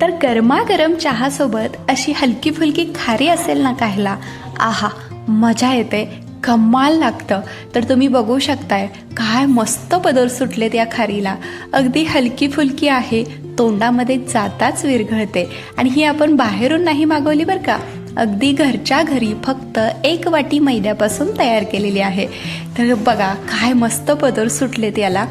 तर गरमागरम चहासोबत अशी हलकी फुलकी खारी असेल ना कायला आहा मजा येते. कमाल लागतं. तर तुम्ही बघू शकताय काय मस्त पदर सुटलेत या खारीला. अगदी हलकी फुलकी आहे. तोंडामध्ये जाताच विरघळते. आणि ही आपण बाहेरून नाही मागवली बरं का? अगदी घरच्या घरी फक्त एक वाटी मैद्यापासून तयार केलेली आहे. तर बघा काय मस्त पदर सुटलेत याला.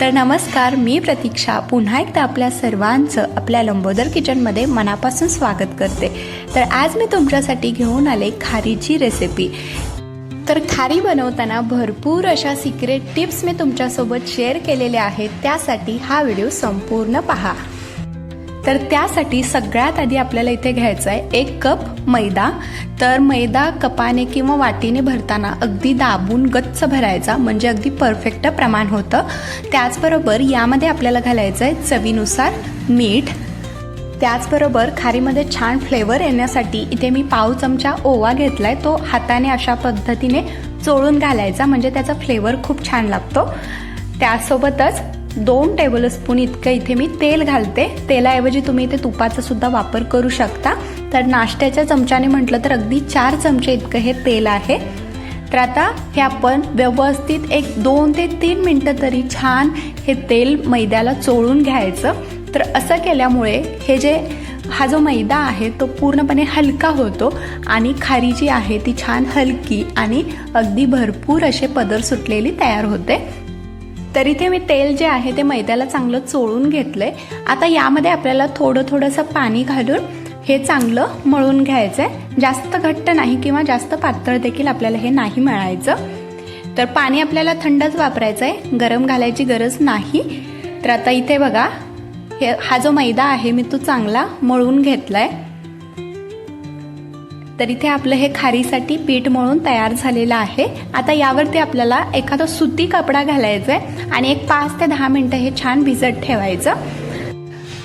तर नमस्कार मी प्रतीक्षा. पुन्हा एकदा आपल्या सर्वांचं आपल्या लंबोदर किचनमध्ये मनापासून स्वागत करते. तर आज मी तुमच्यासाठी घेऊन आले खारीची रेसिपी तर खारी बनवताना भरपूर अशा सिक्रेट टिप्स मी तुमच्यासोबत शेअर केलेल्या आहेत. त्यासाठी हा व्हिडिओ संपूर्ण पहा. तर त्यासाठी सगळ्यात आधी आपल्याला इथे घ्यायचं आहे एक कप मैदा. तर मैदा कपाने किंवा वाटीने भरताना अगदी दाबून गच्च भरायचा म्हणजे अगदी परफेक्ट प्रमाण होतं. त्याचबरोबर यामध्ये आपल्याला घालायचं आहे चवीनुसार मीठ. त्याचबरोबर खारीमध्ये छान फ्लेवर येण्यासाठी इथे मी पाव चमचा ओवा घेतला आहे तो हाताने अशा पद्धतीने चोळून घालायचा म्हणजे त्याचा फ्लेवर खूप छान लागतो. त्यासोबतच दोन टेबलस्पून इतकं इथे मी तेल घालते. तेलाऐवजी तुम्ही इथे तुपाचा सुद्धा वापर करू शकता. तर नाश्त्याच्या चमच्याने म्हटलं तर अगदी चार चमचे इतकं हे तेल आहे. तर आता हे आपण व्यवस्थित एक दोन ते तीन मिनटं तरी छान हे तेल मैद्याला चोळून घ्यायचं. तर असं केल्यामुळे हे जे हा जो मैदा आहे तो पूर्णपणे हलका होतो आणि खारी जी आहे ती छान हलकी आणि अगदी भरपूर असे पदर सुटलेली तयार होते. तर इथे मी तेल जे आहे ते मैद्याला चांगलं चोळून घेतलंय. आता यामध्ये आपल्याला थोडं थोडंसं पाणी घालून हे चांगलं मळून घ्यायचं आहे जास्त घट्ट नाही किंवा जास्त पातळ देखील आपल्याला हे नाही मळायचं. तर पाणी आपल्याला थंडच वापरायचं आहे गरम घालायची गरज नाही. तर आता इथे बघा हे हा जो मैदा आहे मी तो चांगला मळून आहे तर इथे आपलं हे खारीसाठी पीठ मळून तयार झालेलं आहे. आता यावरती आपल्याला एखादा सुती कपडा घालायचा आहे आणि एक पाच ते दहा मिनटं हे छान भिजत ठेवायचं.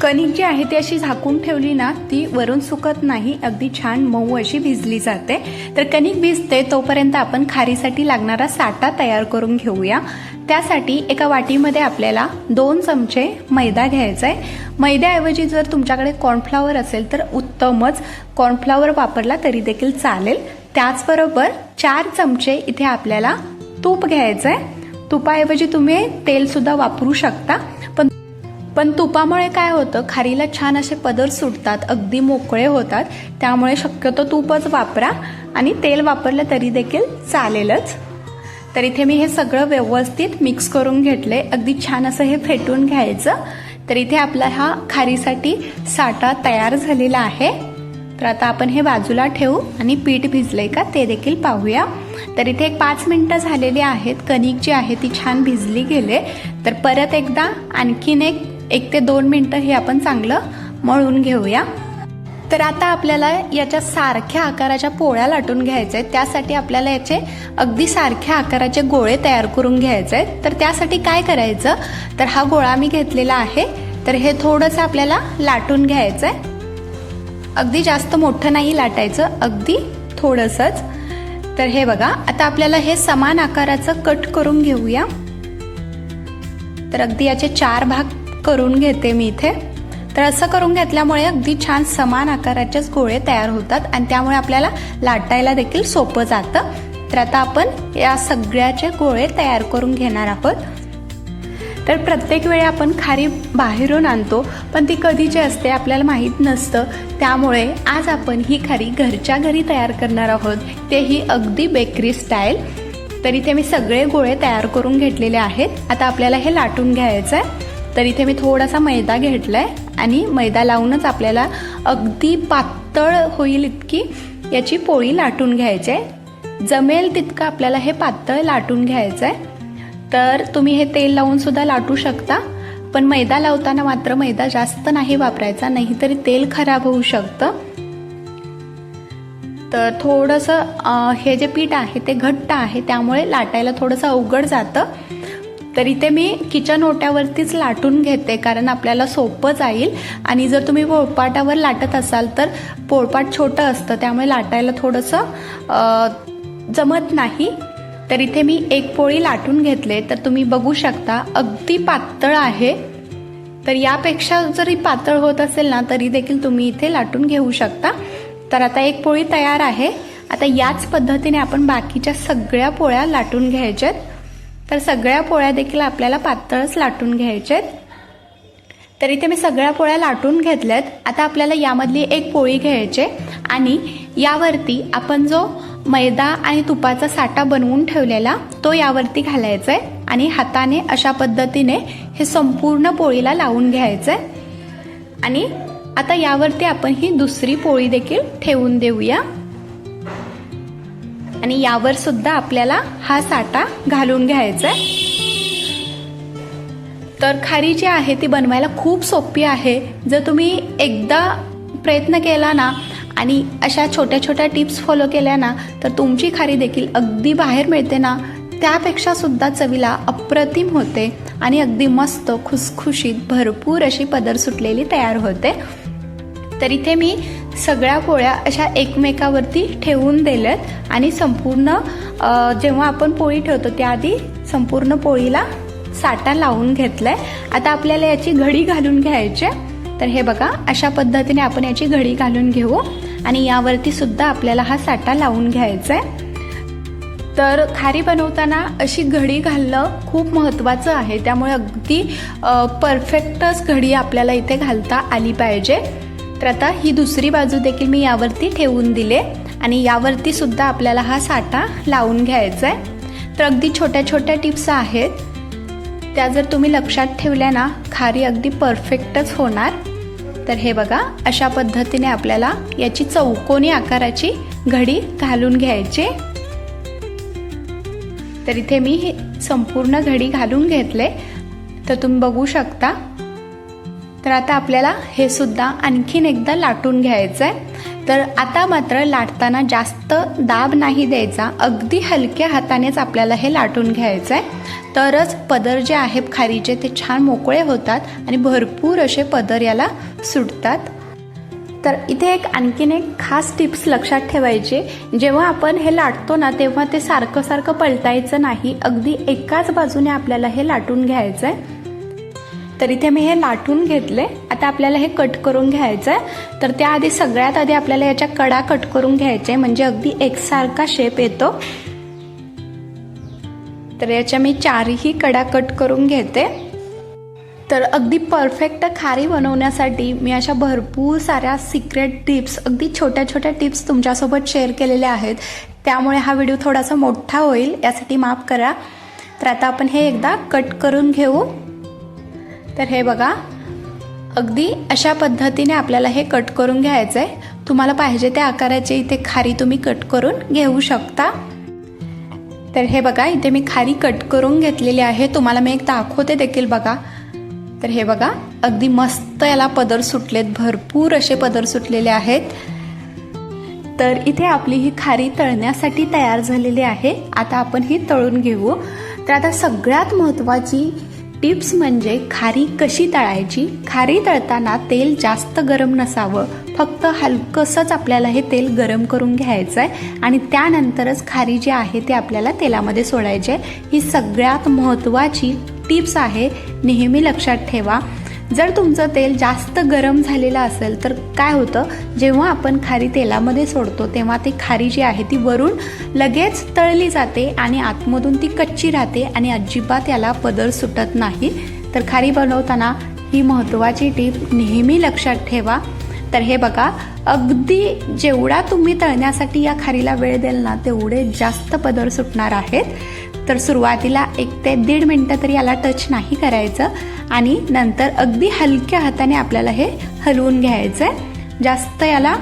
कणिक जी आहे ती अशी झाकून ठेवली ना ती वरून सुकत नाही अगदी छान मऊ अशी भिजली जाते. तर कणिक भिजते तोपर्यंत आपण खारीसाठी लागणारा साठा तयार करून घेऊया. त्यासाठी एका वाटीमध्ये आपल्याला दोन चमचे मैदा घ्यायचा आहे. मैद्याऐवजी जर तुमच्याकडे कॉर्नफ्लॉवर असेल तर उत्तमच कॉर्नफ्लॉवर वापरला तरी देखील चालेल. त्याचबरोबर चार चमचे इथे आपल्याला तूप घ्यायचं आहे. तुपाऐवजी तुम्ही तेलसुद्धा वापरू शकता. पण पण तुपामुळे काय होतं? खारीला छान असे पदर सुटतात अगदी मोकळे होतात. त्यामुळे शक्यतो तूपच वापरा आणि तेल वापरलं तरी देखील चालेलच. तर इथे मी हे सगळं व्यवस्थित मिक्स करून घेतले अगदी छान असं हे फेटून घ्यायचं. तर इथे आपला हा खारीसाठी साठा तयार झालेला आहे. तर आता आपण हे बाजूला ठेवू आणि पीठ भिजलंय का ते देखील पाहूया. तर इथे एक पाच मिनटं झालेली आहेत. कणिक जी आहे ती छान भिजली गेले. तर परत एकदा आणखीन एक एक ते दोन मिनटं हे आपण चांगलं मळून घेऊया. तर आता आपल्याला याच्या सारख्या आकाराच्या पोळ्या लाटून घ्यायच्या आहेत. त्यासाठी आपल्याला याचे अगदी सारख्या आकाराचे गोळे तयार करून घ्यायचे आहेत. तर त्यासाठी काय करायचं? तर हा गोळा मी घेतलेला आहे. तर हे थोडंसं आपल्याला लाटून घ्यायचं आहे अगदी जास्त मोठं नाही लाटायचं अगदी थोडंसंच. तर हे बघा आता आपल्याला हे समान आकाराचं कट करून घेऊया. तर अगदी याचे चार भाग करून घेते मी इथे. तर असं करून घेतल्यामुळे अगदी छान समान आकाराचेच गोळे तयार होतात आणि त्यामुळे आपल्याला लाटायला देखील सोपं जातं. तर आता आपण या सगळ्याचे गोळे तयार करून घेणार आहोत. तर प्रत्येक वेळी आपण खारी बाहेरून आणतो पण ती कधीची असते आपल्याला माहीत नसतं. त्यामुळे आज आपण ही खारी घरच्या घरी तयार करणार आहोत. तेही अगदी बेकरी स्टाईल. तर इथे मी सगळे गोळे तयार करून घेतलेले आहेत. आता आपल्याला हे लाटून घ्यायचं आहे तर इथे मी थोडासा मैदा घेतलाय आणि मैदा लावूनच आपल्याला अगदी पातळ होईल इतकी याची पोळी लाटून घ्यायची आहे जमेल तितकं आपल्याला हे पातळ लाटून घ्यायचं आहे तर तुम्ही हे तेल लावून सुद्धा लाटू शकता पण मैदा लावताना मात्र मैदा जास्त नाही वापरायचा नाहीतरी तेल खराब होऊ शकतं. तर थोडंसं हे जे पीठ आहे ते घट्ट आहे त्यामुळे लाटायला थोडंसं अवघड जातं. तर इथे मी किचन ओट्यावरतीच लाटून घेते कारण आपल्याला सोपं जाईल. आणि जर तुम्ही पोळपाटावर लाटत असाल तर पोळपाट छोटं असतं त्यामुळे लाटायला थोडंसं जमत नाही. तर इथे मी एक पोळी लाटून घेतले तर तुम्ही बघू शकता अगदी पातळ आहे. तर यापेक्षा जरी पातळ होत असेल ना तरी देखील तुम्ही इथे लाटून घेऊ शकता. तर आता एक पोळी तयार आहे. आता याच पद्धतीने आपण बाकीच्या सगळ्या पोळ्या लाटून घ्यायच्यात. तर सगळ्या पोळ्या देखील आपल्याला पातळच लाटून घ्यायच्यात तर इथे मी सगळ्या पोळ्या लाटून घेतल्यात. आता आपल्याला यामधली एक पोळी घ्यायची आणि यावरती आपण जो मैदा आणि तुपाचा साठा बनवून ठेवलेला तो यावरती घालायचा आहे आणि हाताने अशा पद्धतीने हे संपूर्ण पोळीला लावून घ्यायचं आहे आणि आता यावरती आपण ही दुसरी पोळी देखील ठेवून देऊया. आणि यावर सुद्धा आपल्याला हा साठा घालून घ्यायचा आहे तर खारी जी आहे ती बनवायला खूप सोपी आहे. जर तुम्ही एकदा प्रयत्न केला ना आणि अशा छोट्या छोट्या टिप्स फॉलो केल्या ना तर तुमची खारी देखील अगदी बाहेर मिळते ना. त्यापेक्षा सुद्धा चवीला अप्रतिम होते आणि अगदी मस्त खुसखुशीत भरपूर अशी पदर सुटलेली तयार होते. तर इथे मी सगळ्या पोळ्या अशा एकमेकावरती ठेवून दिल्यात आणि संपूर्ण जेव्हा आपण पोळी ठेवतो त्याआधी संपूर्ण पोळीला साठा लावून घेतलाय. आता आपल्याला याची घडी घालून घ्यायची आहे. तर हे बघा अशा पद्धतीने आपण याची घडी घालून घेऊ आणि यावरती सुद्धा आपल्याला हा साठा लावून घ्यायचा आहे तर खारी बनवताना अशी घडी घालणं खूप महत्त्वाचं आहे. त्यामुळे अगदी परफेक्टच घडी आपल्याला इथे घालता आली पाहिजे. तर आता ही दुसरी बाजू देखील मी यावरती ठेवून दिले आणि यावरती सुद्धा आपल्याला हा साठा लावून घ्यायचा आहे. तर अगदी छोट्या छोट्या टिप्स आहेत. त्या जर तुम्ही लक्षात ठेवल्या ना खारी अगदी परफेक्टच होणार. तर हे बघा अशा पद्धतीने आपल्याला याची चौकोनी आकाराची घडी घालून घ्यायची. तर इथे मी हे संपूर्ण घडी घालून घेतले. तर तुम्ही बघू शकता तर आता आपल्याला हे सुद्धा आणखीन एकदा लाटून घ्यायचं आहे तर आता मात्र लाटताना जास्त दाब नाही द्यायचा. अगदी हलक्या हातानेच आपल्याला हे लाटून घ्यायचं आहे तरच पदर जे आहे खारीचे ते छान मोकळे होतात आणि भरपूर असे पदर याला सुटतात. तर इथे एक आणखीन एक खास टिप्स लक्षात ठेवायचे. जेव्हा आपण हे लाटतो ना तेव्हा ते सारखं सारखं पलटायचं नाही. अगदी एकाच बाजूने आपल्याला हे लाटून घ्यायचं आहे तर इथे मी हे लाटून घेतले. आता आपल्याला हे कट करून घ्यायचं आहे तर त्याआधी सगळ्यात आधी आपल्याला याच्या कडा कट करून घ्यायचे म्हणजे अगदी एकसारखा शेप येतो. तर याच्या मी चारही कडा कट करून घेते. तर अगदी परफेक्ट खारी बनवण्यासाठी मी अशा भरपूर साऱ्या सिक्रेट टिप्स अगदी छोट्या छोट्या टिप्स तुमच्यासोबत शेअर केलेल्या आहेत. त्यामुळे हा व्हिडिओ थोडासा मोठा होईल. यासाठी माफ करा. तर आता आपण हे एकदा कट करून घेऊ. तर हे बघा अगदी अशा पद्धतीने आपल्याला हे कट करून घ्यायचं आहे तुम्हाला पाहिजे त्या आकाराची इथे खारी तुम्ही कट करून घेऊ शकता. तर हे बघा इथे मी खारी कट करून घेतलेली आहे. तुम्हाला मी एक दाखवते देखील बघा. तर हे बघा अगदी मस्त याला पदर सुटलेत. भरपूर असे पदर सुटलेले आहेत. तर इथे आपली ही खारी तळण्यासाठी तयार झालेली आहे. आता आपण ही तळून घेऊ. तर आता सगळ्यात महत्त्वाची टिप्स म्हणजे खारी कशी तळायची? खारी तळताना तेल जास्त गरम नसावं. फक्त हलकंसंच आपल्याला हे तेल गरम करून घ्यायचं आहे आणि त्यानंतरच खारी जी आहे ते आपल्याला तेलामध्ये सोडायची आहे. ही सगळ्यात महत्त्वाची टिप्स आहे. नेहमी लक्षात ठेवा. जर तुमचं तेल जास्त गरम झालेलं असेल तर काय होतं? जेव्हा आपण खारी तेलामध्ये सोडतो तेव्हा ती खारी जी आहे ती वरून लगेच तळली जाते आणि आतमधून ती कच्ची राहते आणि अजिबात याला पदर सुटत नाही. तर खारी बनवताना ही महत्त्वाची टीप नेहमी लक्षात ठेवा. तर हे बघा अगदी जेवढा तुम्ही तळण्यासाठी या खारीला वेळ द्याल ना तेवढे जास्त पदर सुटणार आहेत. तर सुरुवातीला एक ते दीड मिनटं तरी याला टच नाही करायचं आणि नंतर अगदी हलक्या हाताने आपल्याला हे हलवून घ्यायचं आहे जास्त याला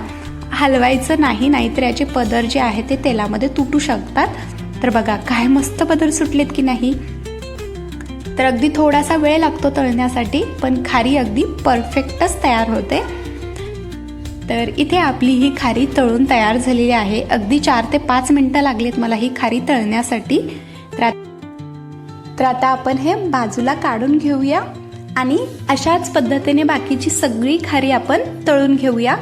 हलवायचं नाही नाहीतर याचे पदर जे आहे ते तेलामध्ये तुटू शकतात. तर बघा काय मस्त पदर सुटलेत की नाही. तर अगदी थोडासा वेळ लागतो तळण्यासाठी पण खारी अगदी परफेक्टच तयार होते. तर इथे आपली ही खारी तळून तयार झालेली आहे. अगदी चार ते पाच मिनटं लागलेत मला ही खारी तळण्यासाठी. तर आता आपण हे बाजूला काढून घेऊया आणि अशाच पद्धतीने बाकीची सगळी खारी आपण तळून घेऊया.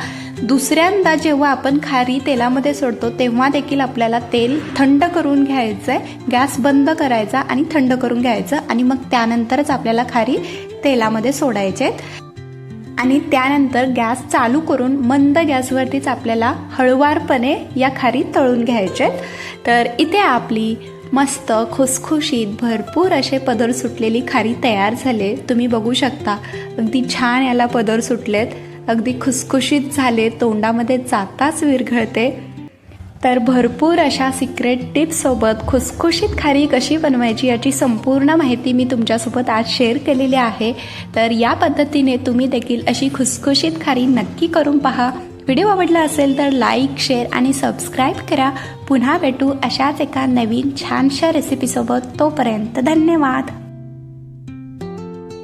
दुसऱ्यांदा जेव्हा आपण खारी तेलामध्ये सोडतो तेव्हा देखील आपल्याला तेल थंड करून घ्यायचं आहे गॅस बंद करायचा आणि थंड करून घ्यायचं आणि मग त्यानंतरच आपल्याला खारी तेलामध्ये सोडायचे आहेत. आणि त्यानंतर गॅस चालू करून मंद गॅसवरतीच आपल्याला हळुवारपणे या खारी तळून घ्यायचे आहेत. तर इथे आपली मस्त खुसखुशीत भरपूर असे पदर सुटलेली खारी तयार झाले. तुम्ही बघू शकता. अगदी छान याला पदर सुटलेत. अगदी खुसखुशीत झाले तोंडामध्ये जाताच विरघळते. तर भरपूर अशा सिक्रेट टिप्ससोबत खुसखुशीत खारी कशी बनवायची याची संपूर्ण माहिती मी तुमच्यासोबत आज शेअर केलेली आहे. तर या पद्धतीने तुम्ही देखील अशी खुसखुशीत खारी नक्की करून पहा. व्हिडिओ आवडला असेल तर लाईक शेअर आणि सबस्क्राईब करा. पुन्हा भेटू अशाच एका नवीन छानशा रेसिपीसोबत तोपर्यंत धन्यवाद.